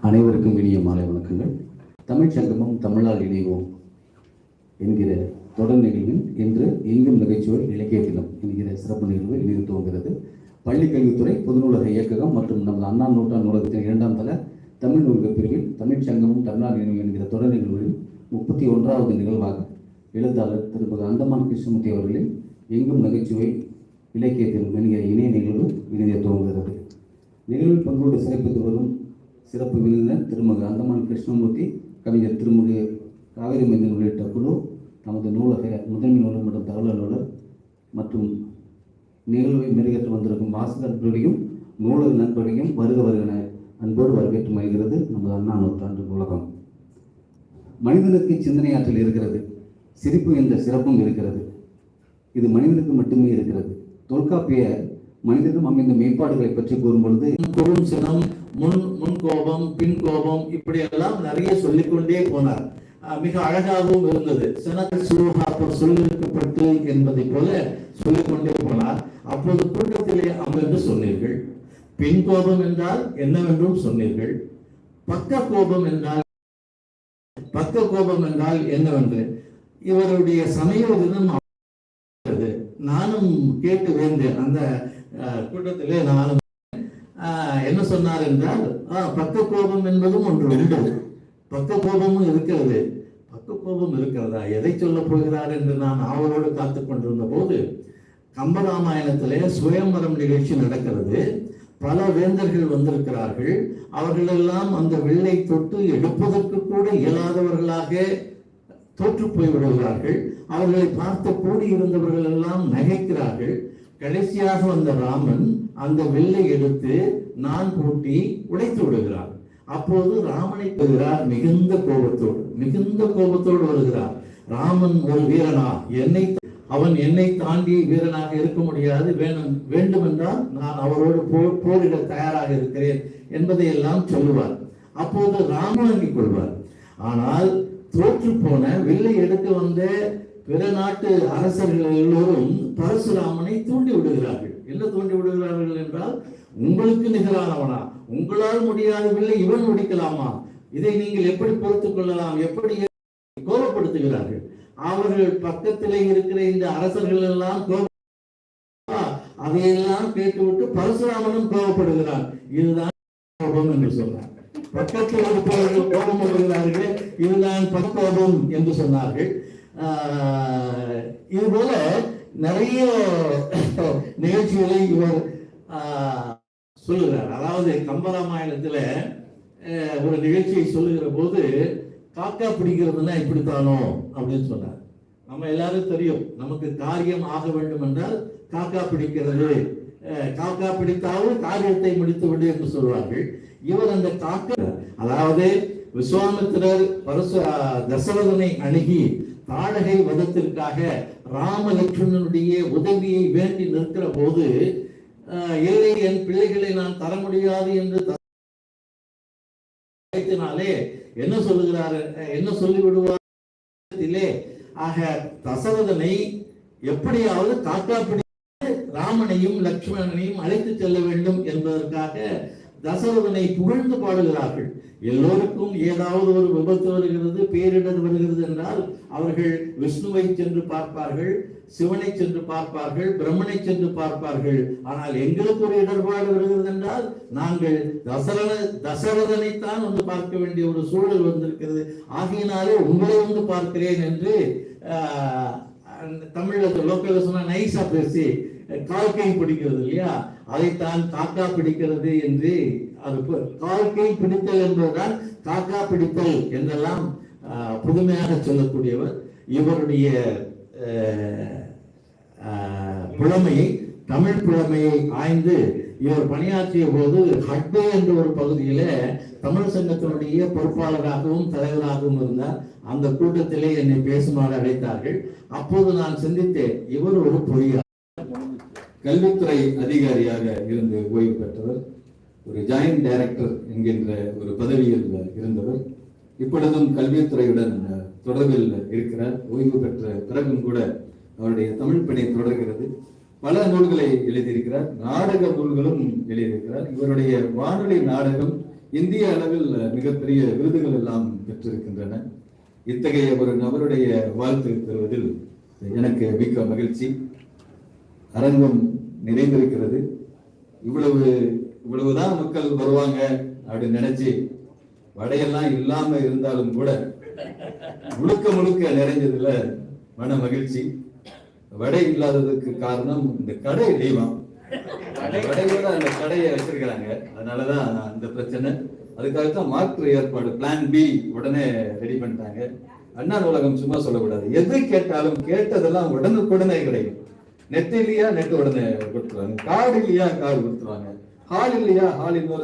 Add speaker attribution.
Speaker 1: அனைவருக்கும் இனிய மாலை வணக்கங்கள். தமிழ்ச் சங்கமம் தமிழால் இணைவோம் என்கிற தொடர் நிகழ்வில் இன்று எங்கும் நகைச்சுவை இலக்கிய தினம் என்கிற சிறப்பு நிகழ்வு இனிது துவங்குகிறது. பள்ளி கல்வித்துறை பொதுநூலக இயக்ககம் மற்றும் நமது அண்ணா நூற்றாண்டு நூலகத்தின் இரண்டாம் தள தமிழ் நூலக பிரிவில் தமிழ்ச் சங்கமம் தமிழால் இணைவு என்கிற தொடர் நிகழ்வுகளில் முப்பத்தி ஒன்றாவது நிகழ்வாக எழுத்தாளர் திருமதி அந்தமான் கிருஷ்ணமூர்த்தி அவர்களின் எங்கும் நகைச்சுவை இலக்கிய என்கிற இணைய நிகழ்வு இணைய துவங்குகிறது. நிகழ்வில் பங்குகொண்டு சிறப்பித்து வரும் சிறப்பு விருந்தினர் திருமக அந்தமான் கிருஷ்ணமூர்த்தி கவிஞர் திருமுக காவிரி மைந்தன் உள்ளிட்ட குழு நமது நூலக முதன்மை நூலகம் மற்றும் தகவல் அலுவலர் மற்றும் நிகழ்வை மெருகேற்ற வந்திருக்கும் வாசகர்களையும் நூலக நண்பர்களையும் வருக வருகன அன்போடு வரவேற்று மகிழ்கிறது நமது அண்ணா நூற்றாண்டு நூலகம். மனிதனுக்கு சிந்தனை ஆற்றல் இருக்கிறது சிரிப்பு என்ற சிறப்பும் இருக்கிறது. இது மனிதனுக்கு மட்டுமே இருக்கிறது. தொல்காப்பிய மனிதனும் அமைந்த மேம்பாடுகளை பற்றி கூறும்பொழுது
Speaker 2: குறும் சினம் முன் முன் கோபம் பின் கோபம் இப்படி எல்லாம் நிறைய சொல்லிக்கொண்டே போனார். அஹ் மிக அழகாகவும் இருந்தது. சினத்தில் சுருகாப்பர் சொல்லிருக்கப்பட்டு என்பதை போல சொல்லிக்கொண்டே போனார். அப்போது கூட்டத்திலே அமர்ந்து சொன்னீர்கள். பின் கோபம் என்றால் என்னவென்றும் சொன்னீர்கள். பக்க கோபம் என்றால் பக்க கோபம் என்றால் என்னவென்று? இவருடைய சமய தினம் நானும் கேட்டு வேண்டேன் அந்த கூட்டத்திலே நானும் என்ன சொன்னார் என்றால் ஆஹ், பக்க கோபம் என்பதும் ஒன்று உண்டு. பக்க கோபமும் இருக்கிறது. பக்க கோபம் இருக்கிறதா? எதை சொல்ல போகிறார் என்று நான் ஆவலோடு காத்து கொண்டிருந்த போது கம்பராமாயணத்திலே சுயம்பரம் நிகழ்ச்சி நடக்கிறது. பல வேந்தர்கள் வந்திருக்கிறார்கள். அவர்களெல்லாம் அந்த வில்லை தொட்டு எடுப்பதற்கு கூட இயலாதவர்களாக தோற்று போய்விடுகிறார்கள் அவர்களை பார்த்து கூடியிருந்தவர்கள் எல்லாம் நகைக்கிறார்கள். கடைசியாக வந்த ராமன் அந்த வில்லை எடுத்து நான் பூட்டி உடைத்து விடுகிறார். அப்போது ராமனை பெறுகிறார் மிகுந்த கோபத்தோடு மிகுந்த கோபத்தோடு வருகிறார். ராமன் ஒரு வீரனா என்னை அவன் என்னை தாண்டி வீரனாக இருக்க முடியாது. வேணும் வேண்டுமென்றால் நான் அவரோடு போர் போரிட தயாராக இருக்கிறேன் என்பதை எல்லாம் சொல்லுவார். அப்போது ராமன் கொள்வார். ஆனால் தோற்று போன வில்லை எடுக்க வந்த பிற நாட்டு அரசர்கள் எல்லோரும் பரசுராமனை தூண்டி விடுகிறார்கள். என்ன தூண்டி விடுகிறார்கள் என்றால் உங்களுக்கு நிகரானவனா? உங்களால் முடியாதவில்லை இவன் முடிக்கலாமா? இதை நீங்கள் எப்படி பொறுத்துக் கொள்ளலாம்? எப்படி கோபப்படுத்துகிறார்கள்? அவர்கள் பக்கத்திலே இருக்கிற இந்த அரசர்கள் எல்லாம் அதையெல்லாம் கேட்டுவிட்டு பரசுராமனும் கோபப்படுகிறான். இதுதான் கோபம் என்று சொன்னார். பக்கத்தில் இருப்பவர்கள் கோபம் வருகிறார்கள் இதுதான் பக்கோபம் என்று சொன்னார்கள். இது போல நிறைய நிகழ்ச்சிகளை இவர் ஆஹ், சொல்லுகிறார். அதாவது கம்பராமாயணத்துல ஒரு நிகழ்ச்சியை சொல்லுகிற போது காக்கா பிடிக்கிறதுனா இப்படித்தானோ? அப்படின்னு சொன்னார். நம்ம எல்லாரும் தெரியும். நமக்கு காரியம் ஆக வேண்டும் என்றால் காக்கா பிடிக்கிறது. காக்கா பிடித்தாலும் காரியத்தை முடித்து விடு என்று சொல்வார்கள். இவர் அந்த காக்கா அதாவது விஸ்வாமித்திரர் பரசு தசரதனை அணுகி தாழகை வதத்திற்காக ராமலட்சுமணனுடைய உதவியை வேண்டி நிற்கிற போது இல்லை என் பிள்ளைகளை நான் தர முடியாது என்று பயத்தினாலே என்ன சொல்லுகிறார்? என்ன சொல்லிவிடுவார் ஆக தசரதனை எப்படியாவது காக்காப்பிடி ராமனையும் லக்ஷ்மணனையும் அழைத்து செல்ல வேண்டும் என்பதற்காக தசரதனை புகழ்ந்து பாடுகிறார்கள். எல்லோருக்கும் ஏதாவது ஒரு விபத்து வருகிறது பேரிடர் வருகிறது என்றால் அவர்கள் விஷ்ணுவை சென்று பார்ப்பார்கள். சிவனை சென்று பார்ப்பார்கள் பிரம்மனை சென்று பார்ப்பார்கள். ஆனால் எங்களுக்கு ஒரு இடர்பாடு வருகிறது என்றால் நாங்கள் தசரத தசரதனைத்தான் வந்து பார்க்க வேண்டிய ஒரு சூழல் வந்திருக்கிறது. ஆகையினாலே உங்களை வந்து பார்க்கிறேன் என்று அந்த தமிழ்ல லோக்கல்ல சொன்னா நைஸா பேசி கால்கை பிடிக்கிறது இல்லையா? அதைத்தான் காக்கா பிடிக்கிறது என்று அது பு- கால்கை பிடித்தல் என்பதுதான் காக்கா பிடித்தல் என்றெல்லாம் புதுமையாக சொல்லக்கூடியவர். இவருடைய புலமையை தமிழ் புலமையை ஆய்ந்து இவர் பணியாற்றிய போது ஹட்பே என்ற ஒரு பகுதியில தமிழ் சங்கத்தினுடைய பொறுப்பாளராகவும் தலைவராகவும் இருந்தார். அந்த கூட்டத்திலே என்னை பேசுமாறு அழைத்தார்கள். அப்போது நான் சிந்தித்தேன் இவர் ஒரு பொறியாளர்.
Speaker 1: கல்வித்துறை அதிகாரியாக இருந்து ஓய்வு பெற்றவர் ஒரு ஜாயிண்ட் டைரக்டர் என்கின்ற ஒரு பதவியில் இருந்தவர். இப்பொழுதும் கல்வித்துறையுடன் தொடர்பில் இருக்கிறார். ஓய்வு பெற்ற பிறகும் கூட அவருடைய தமிழ் பணி தொடர்கிறது. பல நூல்களை எழுதியிருக்கிறார். நாடக நூல்களும் எழுதியிருக்கிறார். இவருடைய வானொலி நாடகம்
Speaker 3: இந்திய அளவில் மிகப்பெரிய விருதுகள் எல்லாம் பெற்றிருக்கின்றன. இத்தகைய ஒரு நபருடைய வாழ்த்து பெறுவதில் எனக்கு மிக்க மகிழ்ச்சி. அரங்கம் நிறைந்திருக்கிறது. இவ்வளவு இவ்வளவுதான் மக்கள் வருவாங்க அப்படின்னு நினைச்சு வடையெல்லாம் இல்லாம இருந்தாலும் கூட முழுக்க முழுக்க நிறைஞ்சதுல மன மகிழ்ச்சி. வடை இல்லாததுக்கு காரணம் இந்த கடை தெய்வம். வடையோட அந்த கடையை வச்சிருக்கிறாங்க. அதனாலதான் அந்த பிரச்சனை. அதுக்காகத்தான் மாற்று ஏற்பாடு பிளான் பி உடனே ரெடி பண்ணிட்டாங்க. அண்ணா நூலகம் சும்மா சொல்லக்கூடாது. எது கேட்டாலும் கேட்டதெல்லாம் உடனுக்குடனே கிடைக்கும். நெட் இல்லையா நெட் உடனே கொடுத்துருவாங்க. கார்டு இல்லையா கார்டு கொடுத்துருவாங்க. ஹால் இல்லையா ஹால் இன்னொரு